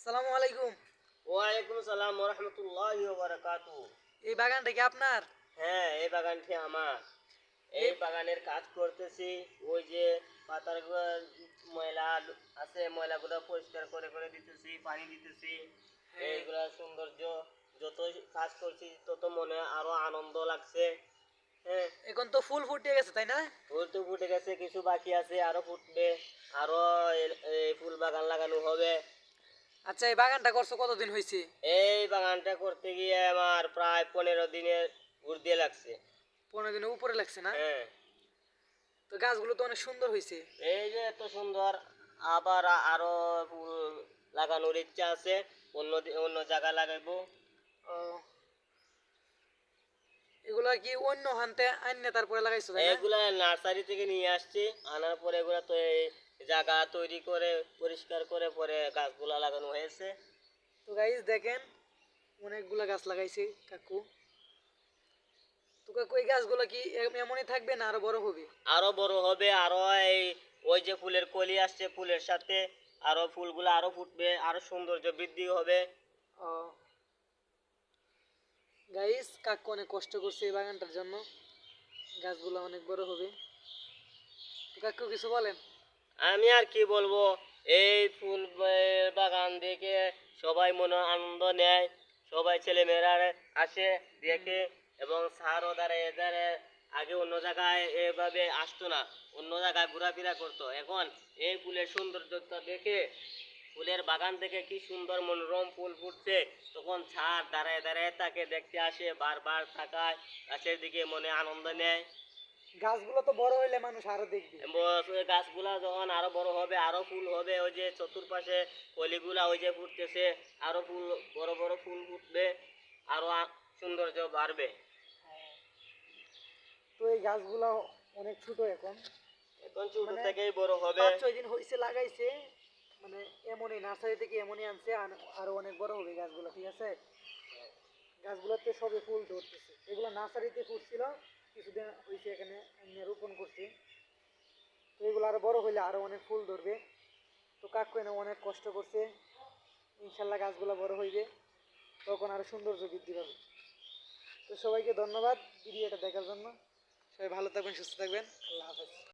আসসালামু আলাইকুম। ওয়ালাইকুম সালাম রহমতুল্লাহ বারাকাতু এই বাগানটা কি আপনার? হ্যাঁ এই বাগানটি আমার। এই বাগানের কাজ করতেছি ওই যে পাতার ময়লা আছে ময়লাগুলো পরিষ্কার করে করে দিতেছি পানি দিতেছি। হ্যাঁ। এইগুলা সৌন্দর্য যত কাজ করছি তত মনে আরও আনন্দ লাগছে। হ্যাঁ। এখন তো ফুল ফুটে গেছে তাই না? ফুল তো ফুটে গেছে কিছু বাকি আছে আরও ফুটবে আরও এই ফুল বাগান লাগানো হবে। আচ্ছা এই বাগানটা করছ কতদিন হয়েছে এই বাগানটা করতে গিয়ে আমার প্রায় পনেরো দিনের ঊর্ধ্বে লাগছে। পনেরো দিনের উপরে লাগছে না? হ্যাঁ। তো গাছগুলো তো অনেক সুন্দর হয়েছে এই যে এত সুন্দর আবার আরও ফুল লাগানোর ইচ্ছা আছে অন্য অন্য জায়গায় লাগাইবো। এগুলা কি অন্য হানতে আইনে তারপরে লাগাইছো এগুলা নার্সারি থেকে নিয়ে আসছি আনার পরে এগুলা তো এই জায়গা তৈরি করে পরিষ্কার করে পরে গাছগুলা লাগানো হয়েছে। তো গাইজ দেখেন অনেকগুলা গাছ লাগাইছে কাকু। তো কাকু এই গাছগুলো কি এম- এমনই থাকবে না আরও বড় হবে? আরও বড় হবে আরও এই ওই যে ফুলের কলি আসছে ফুলের সাথে আরও ফুলগুলো আরও ফুটবে আরও সৌন্দর্য বৃদ্ধি হবে। ও। গাইস কাকু অনেক কষ্ট করছে এই বাগানটার জন্য। গাছগুলো অনেক বড় হবে। কাকু কিছু বলেন? আমি আর কি বলব? এই ফুল বাগান দেখে সবাই মনে আনন্দ নেয়। সবাই ছেলেমেয়েরা আসে দেখে এবং স্যারও দ্বারা এদারে আগে অন্য জায়গায় এভাবে আসতো না, অন্য জায়গায় ঘোরাফেরা করতো। এখন এই ফুলের সৌন্দর্যতা দেখে, ফুলের বাগান থেকে কি সুন্দর মনোরম ফুল ফুটছে। তখন ছাড় দাঁড়ায় দাঁড়ায় তাকে দেখতে আসে, বারবার থাকায় গাছের দিকে মনে আনন্দ নেয়। গাছগুলো তো বড় হইলে মানুষ আরও দেখবে। গাছগুলা যখন আরও বড় হবে আরও ফুল হবে ওই যে চতুর্পাশে কলিগুলা ওই যে ফুটতেছে আরও ফুল বড় বড় ফুল ফুটবে আরও সৌন্দর্য বাড়বে। তো এই গাছগুলো অনেক ছোট এখন। এখন ছোট মানে থেকেই বড় হবে। পাঁচ ছয় দিন হয়েছে লাগাইছে মানে এমনই নার্সারি থেকে এমনই আনছে আরও অনেক বড় হবে গাছগুলো ঠিক আছে? গাছগুলোতে সবে ফুল ধরতেছে। এগুলো নার্সারিতে ফুটছিল কিছুদিন হয়েছে এখানে রোপণ করছি। তো এগুলো আরও বড় হইলে আরও অনেক ফুল ধরবে। তো কাকু এনে অনেক কষ্ট করছে। ইনশাল্লাহ গাছগুলো বড় হইবে। তখন আরও সৌন্দর্য বৃদ্ধি পাবে। তো সবাইকে ধন্যবাদ ভিডিওটা দেখার জন্য। সবাই ভালো থাকবেন, সুস্থ থাকবেন। আল্লাহ হাফেজ।